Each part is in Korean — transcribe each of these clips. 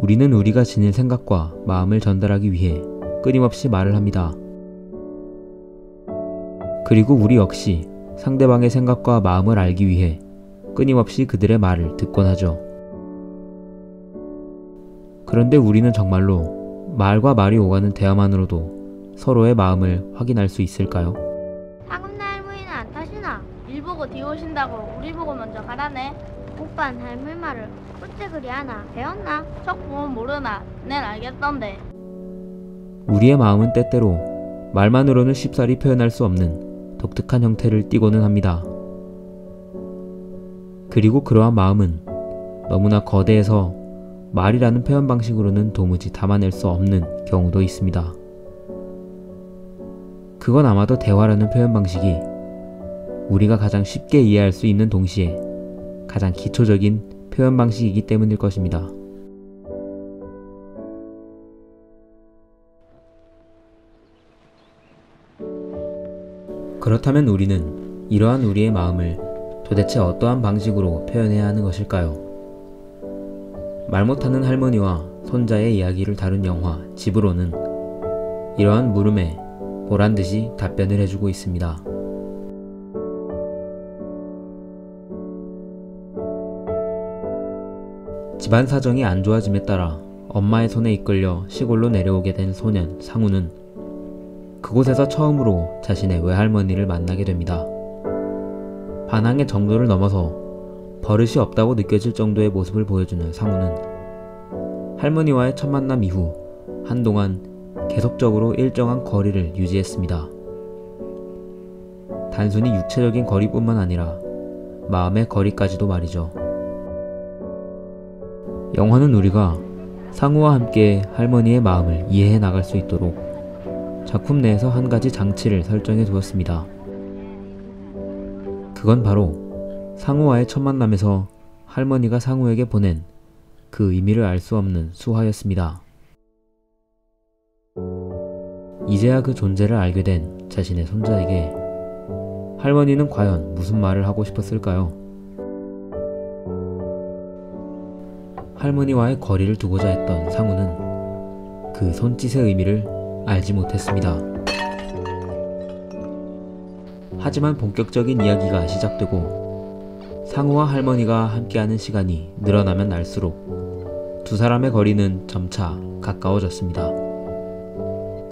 우리는 우리가 지닌 생각과 마음을 전달하기 위해 끊임없이 말을 합니다. 그리고 우리 역시 상대방의 생각과 마음을 알기 위해 끊임없이 그들의 말을 듣곤 하죠. 그런데 우리는 정말로 말과 말이 오가는 대화만으로도 서로의 마음을 확인할 수 있을까요? 상음네 할머니는 안 타시나? 일 보고 뒤 오신다고 우리 보고 먼저 가라네. 오빠는 할머니 말을 어째 그리 하나? 배웠나? 척 보면 모르나? nen 알겠던데. 우리의 마음은 때때로 말만으로는 쉽사리 표현할 수 없는 독특한 형태를 띠고는 합니다. 그리고 그러한 마음은 너무나 거대해서 말이라는 표현 방식으로는 도무지 담아낼 수 없는 경우도 있습니다. 그건 아마도 대화라는 표현 방식이 우리가 가장 쉽게 이해할 수 있는 동시에 가장 기초적인 표현 방식이기 때문일 것입니다. 그렇다면 우리는 이러한 우리의 마음을 도대체 어떠한 방식으로 표현해야 하는 것일까요? 말 못하는 할머니와 손자의 이야기를 다룬 영화 집으로는 이러한 물음에 보란 듯이 답변을 해주고 있습니다. 집안 사정이 안 좋아짐에 따라 엄마의 손에 이끌려 시골로 내려오게 된 소년 상우는 그곳에서 처음으로 자신의 외할머니를 만나게 됩니다. 반항의 정도를 넘어서 버릇이 없다고 느껴질 정도의 모습을 보여주는 상우는 할머니와의 첫 만남 이후 한동안 계속적으로 일정한 거리를 유지했습니다. 단순히 육체적인 거리뿐만 아니라 마음의 거리까지도 말이죠. 영화는 우리가 상우와 함께 할머니의 마음을 이해해 나갈 수 있도록 작품 내에서 한 가지 장치를 설정해 두었습니다. 그건 바로 상우와의 첫 만남에서 할머니가 상우에게 보낸 그 의미를 알 수 없는 수화였습니다. 이제야 그 존재를 알게 된 자신의 손자에게 할머니는 과연 무슨 말을 하고 싶었을까요? 할머니와의 거리를 두고자 했던 상우는 그 손짓의 의미를 알지 못했습니다. 하지만 본격적인 이야기가 시작되고 상우와 할머니가 함께하는 시간이 늘어나면 날수록 두 사람의 거리는 점차 가까워졌습니다.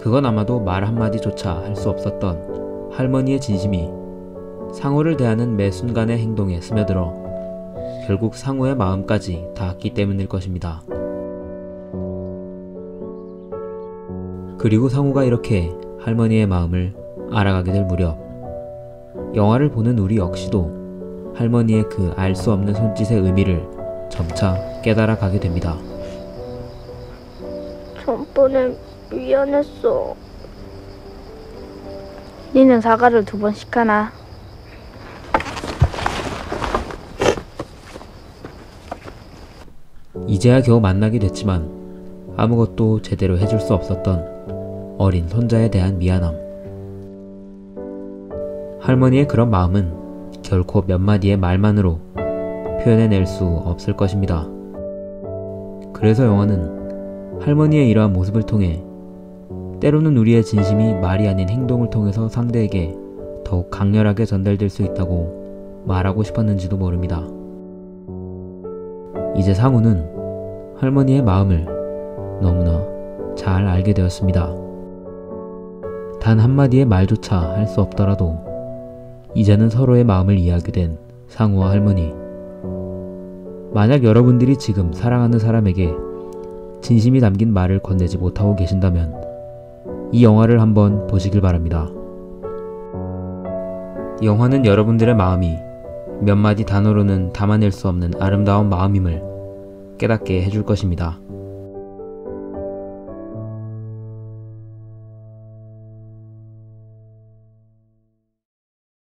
그건 아마도 말 한마디조차 할 수 없었던 할머니의 진심이 상우를 대하는 매 순간의 행동에 스며들어 결국 상우의 마음까지 닿았기 때문일 것입니다. 그리고 상우가 이렇게 할머니의 마음을 알아가게 될 무렵 영화를 보는 우리 역시도 할머니의 그 알 수 없는 손짓의 의미를 점차 깨달아 가게 됩니다. 전번에 미안했어. 니는 사과를 두 번씩 하나. 이제야 겨우 만나게 됐지만 아무것도 제대로 해줄 수 없었던 어린 손자에 대한 미안함. 할머니의 그런 마음은 결코 몇 마디의 말만으로 표현해낼 수 없을 것입니다. 그래서 영화는 할머니의 이러한 모습을 통해 때로는 우리의 진심이 말이 아닌 행동을 통해서 상대에게 더욱 강렬하게 전달될 수 있다고 말하고 싶었는지도 모릅니다. 이제 상우는 할머니의 마음을 너무나 잘 알게 되었습니다. 단 한마디의 말조차 할 수 없더라도 이제는 서로의 마음을 이해하게 된 상우와 할머니. 만약 여러분들이 지금 사랑하는 사람에게 진심이 담긴 말을 건네지 못하고 계신다면 이 영화를 한번 보시길 바랍니다. 영화는 여러분들의 마음이 몇 마디 단어로는 담아낼 수 없는 아름다운 마음임을 깨닫게 해줄 것입니다.